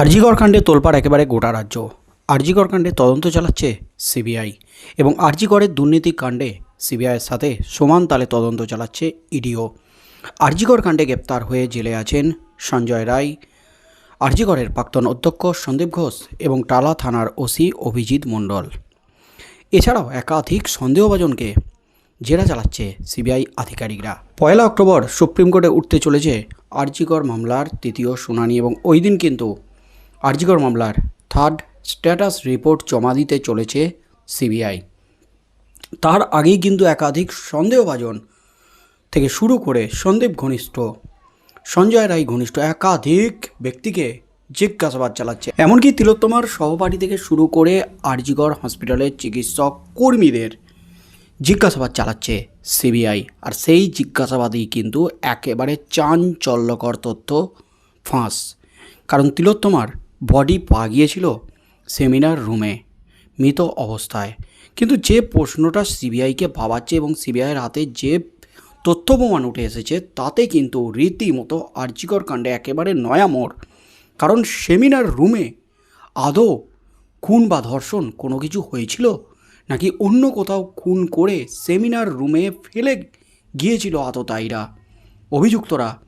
আরজিকর কাণ্ডে তোলপাড় একেবারে গোটা রাজ্য। আরজিকর কাণ্ডে তদন্ত চালাচ্ছে সিবিআই এবং আরজিকরের দুর্নীতি কাণ্ডে সিবিআইয়ের সাথে সমান তালে তদন্ত চালাচ্ছে ইডিও। আরজিকর কাণ্ডে গ্রেপ্তার হয়ে জেলে আছেন সঞ্জয় রায়। আরজিকরের প্রাক্তন অধ্যক্ষ সন্দীপ ঘোষ এবং টালা থানার ওসি অভিজিৎ মণ্ডল। এছাড়াও একাধিক সন্দেহভাজনকে জেরা চালাচ্ছে সিবিআই আধিকারিকরা। পয়লা অক্টোবর সুপ্রিম কোর্টে উঠতে চলেছে আরজিকর মামলার তৃতীয় শুনানি এবং ওই দিন কিন্তু আরজিকর মামলার থার্ড স্ট্যাটাস রিপোর্ট জমা দিতে চলেছে সিবিআই। তার আগেই কিন্তু একাধিক সন্দেহভাজন থেকে শুরু করে সন্দীপ ঘনিষ্ঠ, সঞ্জয় রায় ঘনিষ্ঠ একাধিক ব্যক্তিকে জিজ্ঞাসাবাদ চালাচ্ছে। এমনকি তিলোত্তমার সহপাঠী থেকে শুরু করে আরজিগড় হসপিটালের চিকিৎসক কর্মীদের জিজ্ঞাসাবাদ চালাচ্ছে সিবিআই। আর সেই জিজ্ঞাসাবাদই কিন্তু একেবারে চাঞ্চল্যকর তথ্য ফাঁস। কারণ তিলোত্তমার বডি পাওয়া গিয়েছিল সেমিনার রুমে, মৃত অবস্থায়। কিন্তু যে প্রশ্নটা সিবিআইকে ভাবাচ্ছে এবং সিবিআইয়ের হাতে যে তথ্য প্রমাণ উঠে এসেছে, তাতে কিন্তু রীতিমতো আর্যিকর কাণ্ডে একেবারে নয়া মোড়। কারণ সেমিনার রুমে আদৌ খুন বা ধর্ষণ কোনো কিছু হয়েছিল? নাকি অন্য কোথাও খুন করে সেমিনার রুমে ফেলে গিয়েছিল আততায়ীরা? অভিযুক্তরা,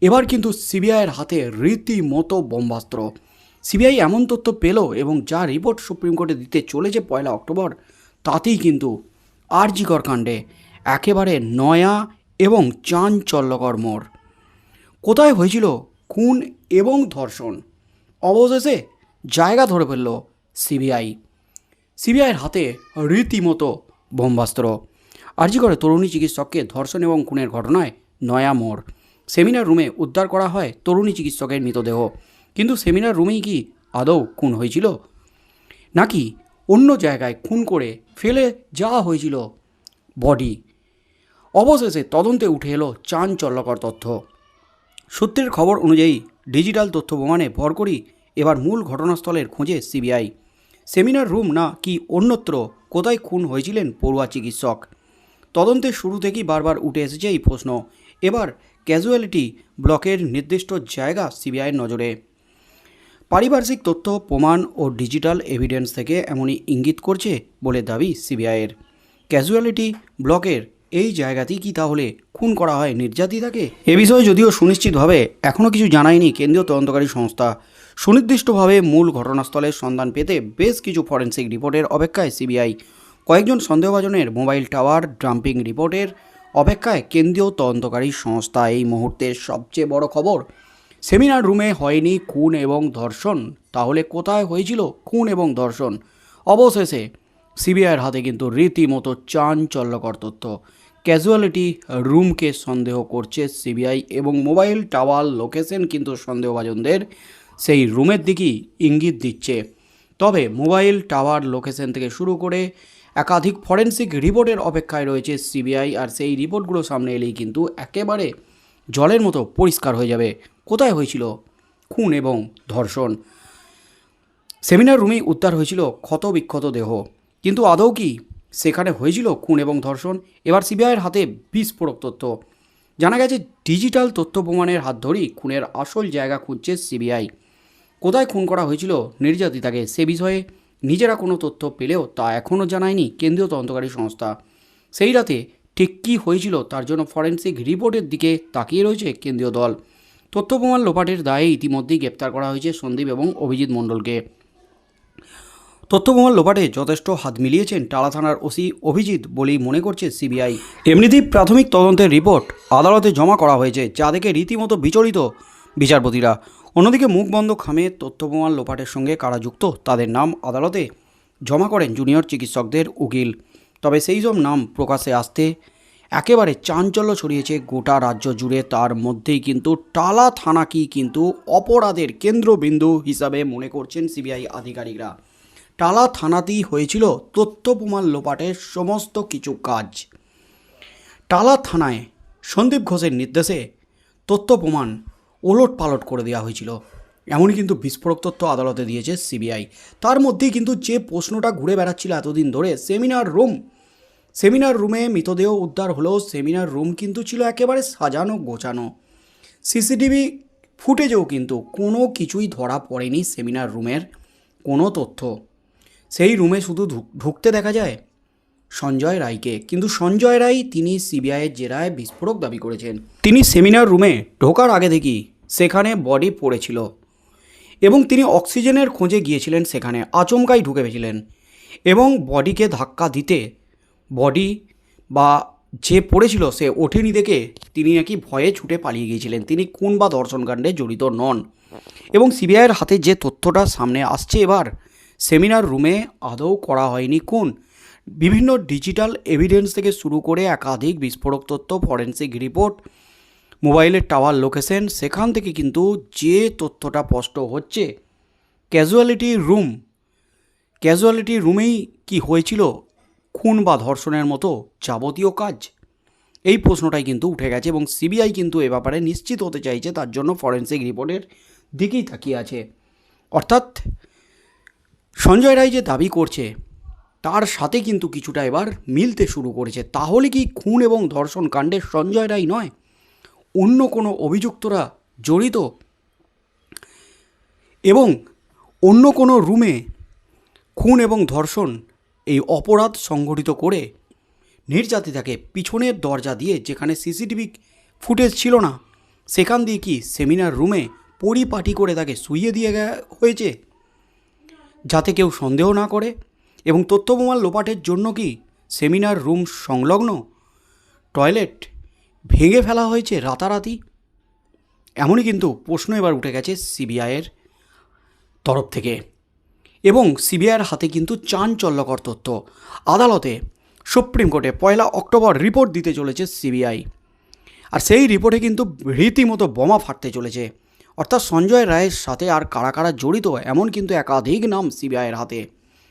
এবার কিন্তু সিবিআইয়ের হাতে রীতিমতো বোম্বাস্ত্র। সিবিআই এমন তথ্য পেল এবং যা রিপোর্ট সুপ্রিম কোর্টে দিতে চলেছে পয়লা অক্টোবর, তাতেই কিন্তু আরজিকর কাণ্ডে একেবারে নয়া এবং চাঞ্চল্যকর মোড়। কোথায় হয়েছিল খুন এবং ধর্ষণ? অবশেষে জায়গা ধরে ফেলল সিবিআই। সিবিআইয়ের হাতে রীতিমতো বোম্বাস্ত্র। আর্জি করে তরুণী চিকিৎসককে ধর্ষণ এবং খুনের ঘটনায় নয়া মোড়। সেমিনার রুমে উদ্ধার করা হয় তরুণী চিকিৎসকের মৃতদেহ। কিন্তু সেমিনার রুমেই কি আদৌ খুন হয়েছিল? নাকি অন্য জায়গায় খুন করে ফেলে যাওয়া হয়েছিল বডি? অবশেষে তদন্তে উঠে এলো চাঞ্চল্যকর তথ্য। সূত্রের খবর অনুযায়ী ডিজিটাল তথ্য প্রমাণে ভর করি এবার মূল ঘটনাস্থলের খোঁজে সিবিআই। সেমিনার রুম না কি অন্যত্র কোথায় খুন হয়েছিলেন পড়ুয়া চিকিৎসক? তদন্তের শুরু থেকেই বারবার উঠে এসেছে এই প্রশ্ন। এবার ক্যাজুয়ালিটি ব্লকের নির্দিষ্ট জায়গা সিবিআইয়ের নজরে। পারিপার্শ্বিক তথ্য, প্রমাণ ও ডিজিটাল এভিডেন্স থেকে এমনই ইঙ্গিত করছে বলে দাবি সিবিআইয়ের ক্যাজুয়ালিটি ব্লকের এই জায়গাতেই কি তাহলে খুন করা হয় নির্যাতিতাকে? এ বিষয়ে যদিও সুনিশ্চিতভাবে এখনও কিছু জানায়নি কেন্দ্রীয় তদন্তকারী সংস্থা। সুনির্দিষ্টভাবে মূল ঘটনাস্থলের সন্ধান পেতে বেশ কিছু ফরেন্সিক রিপোর্টের অপেক্ষায় সিবিআই কয়েকজন সন্দেহভাজনের মোবাইল টাওয়ার ড্রাম্পিং রিপোর্টের অপেক্ষায় কেন্দ্রীয় তদন্তকারী সংস্থা এই মুহূর্তের সবচেয়ে বড় খবর। সেমিনার রুমে হয়নি খুন এবং ধর্ষণ। তাহলে কোথায় হয়েছিল খুন এবং ধর্ষণ? অবশেষে সিবিআইয়ের হাতে কিন্তু রীতিমতো চাঞ্চল্যকর তথ্য। ক্যাজুয়ালিটি রুমকে সন্দেহ করছে সিবিআই এবং মোবাইল টাওয়ার লোকেশন কিন্তু সন্দেহভাজনদের। সেই রুমের দিকেই ইঙ্গিত দিচ্ছে। তবে মোবাইল টাওয়ার লোকেশন থেকে শুরু করে একাধিক ফরেন্সিক রিপোর্টের অপেক্ষায় রয়েছে সিবিআই আর সেই রিপোর্টগুলো সামনে এলেই কিন্তু একেবারে জলের মতো পরিষ্কার হয়ে যাবে। কোথায় হয়েছিল খুন এবং ধর্ষণ? সেমিনার রুমেই উদ্ধার হয়েছিল ক্ষত বিক্ষত দেহ। কিন্তু আদৌ কি সেখানে হয়েছিল খুন এবং ধর্ষণ? এবার সিবিআইয়ের হাতে বিস্ফোরক তথ্য। জানা গেছে, ডিজিটাল তথ্য প্রমাণের হাত ধরেই খুনের আসল জায়গা খুঁজছে সিবিআই। কোথায় খুন করা হয়েছিল নির্যাতিতাকে সে বিষয়ে নিজেরা কোনো তথ্য পেলেও তা এখনও জানায়নি কেন্দ্রীয় তদন্তকারী সংস্থা। সেই রাতে ঠিক কী হয়েছিল তার জন্য ফরেন্সিক রিপোর্টের দিকে তাকিয়ে রয়েছে কেন্দ্রীয় দল। তথ্য প্রমাণ লোপাটের দায়ে ইতিমধ্যেই গ্রেপ্তার করা হয়েছে সন্দীপ এবং অভিজিৎ মণ্ডলকে। তথ্য প্রমাণ লোপাটে যথেষ্ট হাত মিলিয়েছেন টালা থানার ওসি অভিজিৎ বলেই মনে করছে সিবিআই। এমনিতেই প্রাথমিক তদন্তের রিপোর্ট আদালতে জমা করা হয়েছে, যা দেখে রীতিমতো বিচলিত বিচারপতিরা। অন্যদিকে মুখ বন্ধ খামে তথ্য প্রমাণ লোপাটের সঙ্গে কারা যুক্ত তাদের নাম আদালতে জমা করেন জুনিয়র চিকিৎসকদের উকিল। তবে সেই সব নাম প্রকাশে আসতে একেবারে চাঞ্চল্য ছড়িয়েছে গোটা রাজ্য জুড়ে। তার মধ্যেই কিন্তু টালা থানাকেই কিন্তু অপরাধের কেন্দ্রবিন্দু হিসাবে মনে করছেন সিবিআই আধিকারিকরা। টালা থানাতেই হয়েছিল তথ্য প্রমাণ লোপাটের সমস্ত কিছু কাজ। টালা থানায় সন্দীপ ঘোষের নির্দেশে তথ্য প্রমাণ ওলট পালট করে দেওয়া হয়েছিল। এমনই কিন্তু বিস্ফোরক তথ্য আদালতে দিয়েছে সিবিআই। তার মধ্যেই কিন্তু যে প্রশ্নটা ঘুরে বেড়াচ্ছিল এতদিন ধরে, সেমিনার রুম সেমিনার রুমে মৃতদেহ উদ্ধার হলেও সেমিনার রুম কিন্তু ছিল একেবারে সাজানো, গোছানো। সিসিটিভি ফুটেজেও কিন্তু কোনো কিছুই ধরা পড়েনি সেমিনার রুমের কোনো তথ্য। সেই রুমে শুধু ঢুকতে দেখা যায় সঞ্জয় রায়কে। কিন্তু সঞ্জয় রায় তিনি সিবিআইয়ের জেরায় বিস্ফোরক দাবি করেছেন। তিনি সেমিনার রুমে ঢোকার আগে থেকেই সেখানে বডি পড়েছিল এবং তিনি অক্সিজেনের খোঁজে গিয়েছিলেন সেখানে, আচমকাই ঢুকে পেয়েছিলেন এবং বডিকে ধাক্কা দিতে বডি বা যে পড়েছিল সে ওঠেনি দেখে তিনি নাকি ভয়ে ছুটে পালিয়ে গিয়েছিলেন। তিনি কোন বা দর্শনকাণ্ডে জড়িত নন। এবং সিবিআইয়ের হাতে যে তথ্যটা সামনে আসছে এবার, সেমিনার রুমে আদৌ করা হয়নি কোন? বিভিন্ন ডিজিটাল এভিডেন্স থেকে শুরু করে একাধিক বিস্ফোরক তথ্য, ফরেন্সিক রিপোর্ট মোবাইলের টাওয়ার লোকেশন, সেখান থেকে কিন্তু যে তথ্যটা স্পষ্ট হচ্ছে, ক্যাজুয়ালিটি রুম, ক্যাজুয়ালিটি রুমেই কি হয়েছিল খুন বা ধর্ষণের মতো যাবতীয় কাজ? এই প্রশ্নটাই কিন্তু উঠে গেছে এবং সিবিআই কিন্তু এ ব্যাপারে নিশ্চিত হতে চাইছে, তার জন্য ফরেন্সিক রিপোর্টের দিকেই তাকিয়ে আছে। অর্থাৎ সঞ্জয় রায় যে দাবি করছে, তার সাথে কিন্তু কিছুটা এবার মিলতে শুরু করেছে। তাহলে কি খুন এবং ধর্ষণ কাণ্ডে সঞ্জয় রায় নয়? অন্য কোনো অভিযুক্তরা জড়িত? এবং অন্য কোনো রুমে খুন এবং ধর্ষণ এই অপরাধ সংঘটিত করে নির্যাতিতাকে পিছনের দরজা দিয়ে যেখানে সিসিটিভি ফুটেজ ছিল না, সেখান দিয়ে কি সেমিনার রুমে পরিপাটি করে তাকে শুইয়ে দিয়ে হয়েছে? যাতে কেউ সন্দেহ না করে? এবং তথ্য প্রমাণ লোপাটের জন্য কি সেমিনার রুম সংলগ্ন? টয়লেট ভেঙে ফেলা হয়েছে রাতারাতি? এমনই কিন্তু প্রশ্ন এবার উঠে গেছে সিবিআইয়ের তরফ থেকে। এবং সিবিআইয়ের হাতে কিন্তু চাঞ্চল্যকর তথ্য। আদালতে সুপ্রিম কোর্টে পয়লা অক্টোবর রিপোর্ট দিতে চলেছে সিবিআই। আর সেই রিপোর্টে কিন্তু রীতিমতো বোমা ফাটতে চলেছে। অর্থাৎ সঞ্জয় রায়ের সাথে আর কারা কারা জড়িত, এমন কিন্তু একাধিক নাম সিবিআইয়ের হাতে।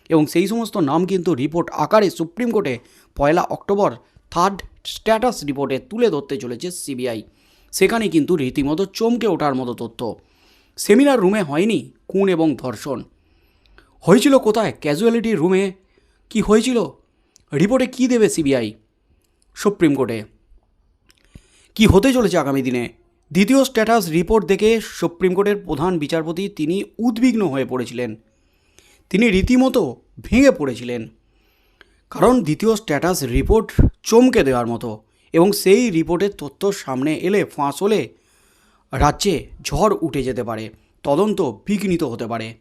এবং সেই সমস্ত নাম কিন্তু রিপোর্ট আকারে সুপ্রিম কোর্টে পয়লা অক্টোবর থার্ড স্ট্যাটাস রিপোর্টে তুলে ধরতে চলেছে সিবিআই। সেখানে কিন্তু রীতিমতো চমকে ওঠার মতো তথ্য। সেমিনার রুমে হয়নি খুন এবং ধর্ষণ। হয়েছিল কোথায়? ক্যাজুয়ালিটি রুমে কি হয়েছিল? রিপোর্টে কি দেবে সিবিআই সুপ্রিম কোর্টে কি হতে চলেছে আগামী দিনে? দ্বিতীয় স্ট্যাটাস রিপোর্ট দেখে সুপ্রিম কোর্টের প্রধান বিচারপতি তিনি উদ্বিগ্ন হয়ে পড়েছিলেন। তিনি রীতিমতো ভেঙে পড়েছিলেন। কারণ দ্বিতীয় স্ট্যাটাস রিপোর্ট চমকে দেওয়ার মতো এবং সেই রিপোর্টের তথ্য সামনে এলে ফাঁস হলে রাজ্যে ঝড় উঠে যেতে পারে, তদন্ত বিঘ্নিত হতে পারে।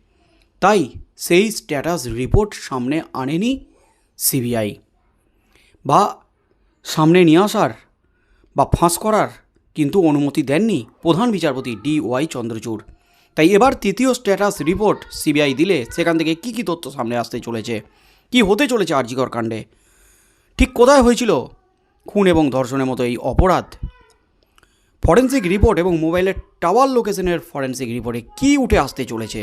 তাই সেই স্ট্যাটাস রিপোর্ট সামনে আনেনি সিবিআই বা সামনে নিয়ে আসার বা ফাঁস করার কিন্তু অনুমতি দেননি প্রধান বিচারপতি ডি ওয়াই চন্দ্রচূড়। তাই এবার তৃতীয় স্ট্যাটাস রিপোর্ট সিবিআই দিলে সেখান থেকে কী কী তথ্য সামনে আসতে চলেছে, কি হতে চলেছে আরজিকর কাণ্ডে, ঠিক কোথায় হয়েছিল খুন এবং ধর্ষণের মতো এই অপরাধ? ফরেন্সিক রিপোর্ট এবং মোবাইলের টাওয়ার লোকেশনের ফরেন্সিক রিপোর্টে কী উঠে আসতে চলেছে?